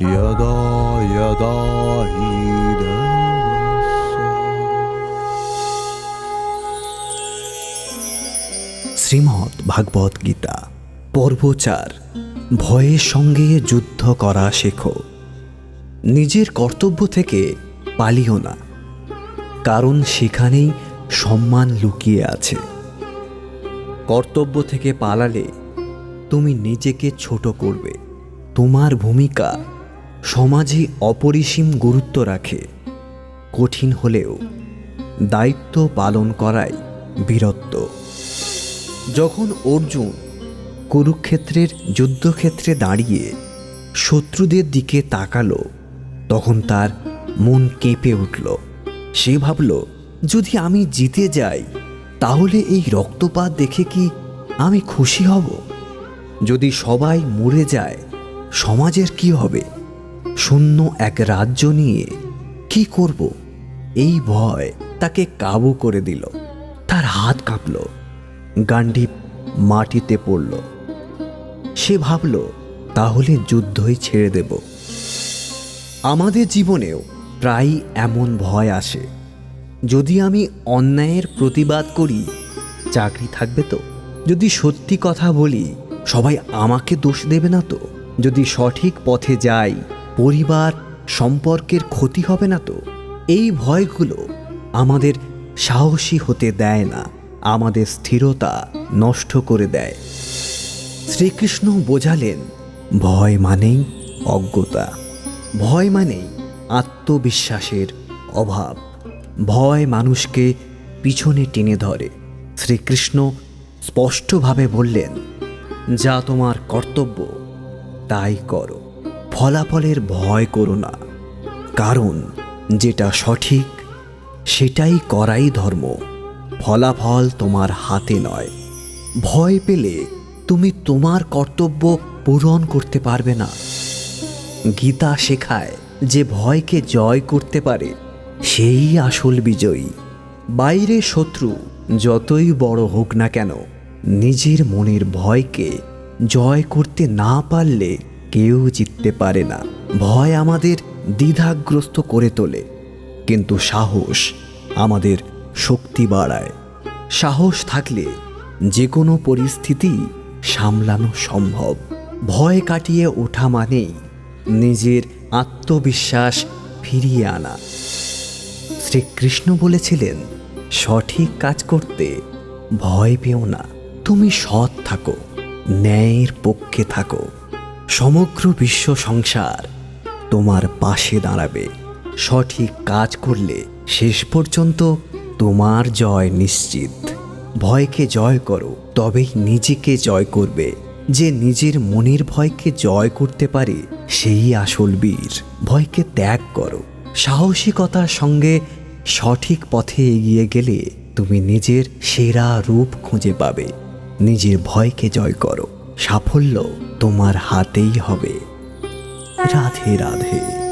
やだやだいいだ শ্রীমৎ ভাগবত গীতা, পর্ব চার ভয়ের সঙ্গে যুদ্ধ করা শেখো। নিজের কর্তব্য থেকে পালিও না, কারণ সেখানেই সম্মান লুকিয়ে আছে। কর্তব্য থেকে পালালে তুমি নিজেকে ছোট করবে, তোমার ভূমিকা সমাজে অপরিসীম গুরুত্ব রাখে, কঠিন হলেও দায়িত্ব পালন করাই বীরত্ব। যখন অর্জুন কুরুক্ষেত্রের যুদ্ধক্ষেত্রে দাঁড়িয়ে শত্রুদের দিকে তাকালো, তখন তার মন কেঁপে উঠল। সে ভাবল, যদি আমি জিতে যাই, তাহলে এই রক্তপাত দেখে কি আমি খুশি হব? যদি সবাই মরে যায়, সমাজের কি হবে? শূন্য এক রাজ্য নিয়ে কি করব? এই ভয় তাকে কাবু করে দিল। তার হাত কাঁপল। গান্ডীপ মাটিতে পড়ল। সে ভাবল, তাহলে যুদ্ধই ছেড়ে দেব। আমাদের জীবনেও প্রায় এমন ভয় আসে। যদি আমি অন্যায়ের প্রতিবাদ করি, চাকরি থাকবে তো? যদি সত্যি কথা বলি, সবাই আমাকে দোষ দেবে না তো? যদি সঠিক পথে যাই পরিবার সম্পর্কের ক্ষতি হবে না তো? এই ভয়গুলো আমাদের সাহসী হতে দেয় না, আমাদের স্থিরতা নষ্ট করে দেয়। শ্রীকৃষ্ণ বোঝালেন, ভয় মানেই অজ্ঞতা, ভয় মানেই আত্মবিশ্বাসের অভাব। ভয় মানুষকে পিছনে টেনে ধরে। শ্রীকৃষ্ণ স্পষ্টভাবে বললেন, যা তোমার কর্তব্য, তাই করো। ফলাফলের ভয় করো না। কারণ যেটা সঠিক, সেটাই করাই ধর্ম। ফলাফল তোমার হাতে নয়। ভয় পেলে তুমি তোমার কর্তব্য পূরণ করতে পারবে না। গীতা শেখায়, যে ভয়কে জয় করতে পারে, সেই আসল বিজয়ী। বাইরে শত্রু যতই বড় হোক না কেন, নিজের মনের ভয়কে জয় করতে না পারলে কেউ জিততে পারে না। ভয় আমাদের দ্বিধাগ্রস্ত করে তোলে, কিন্তু সাহস আমাদের শক্তি বাড়ায়। সাহস থাকলে যে কোনো পরিস্থিতি সামলানো সম্ভব। ভয় কাটিয়ে ওঠা মানেই নিজের আত্মবিশ্বাস ফিরিয়ে আনা। শ্রীকৃষ্ণ বলেছিলেন, সঠিক কাজ করতে ভয় পেও না। তুমি সৎ থাকো, ন্যায়ের পক্ষে থাকো। সমগ্র বিশ্ব সংসার তোমার পাশে দাঁড়াবে। সঠিক কাজ করলে শেষ পর্যন্ত তোমার জয় নিশ্চিত। ভয়কে জয় করো, তবেই নিজেকে জয় করবে। যে নিজের মনের ভয়কে জয় করতে পারে, সেই আসল বীর। ভয়কে ত্যাগ করো। সাহসিকতার সঙ্গে সঠিক পথে এগিয়ে গেলে তুমি নিজের সেরা রূপ খুঁজে পাবে। নিজের ভয়কে জয় করো। সাফল্য তোমার হাতেই হবে। রাধে রাধে।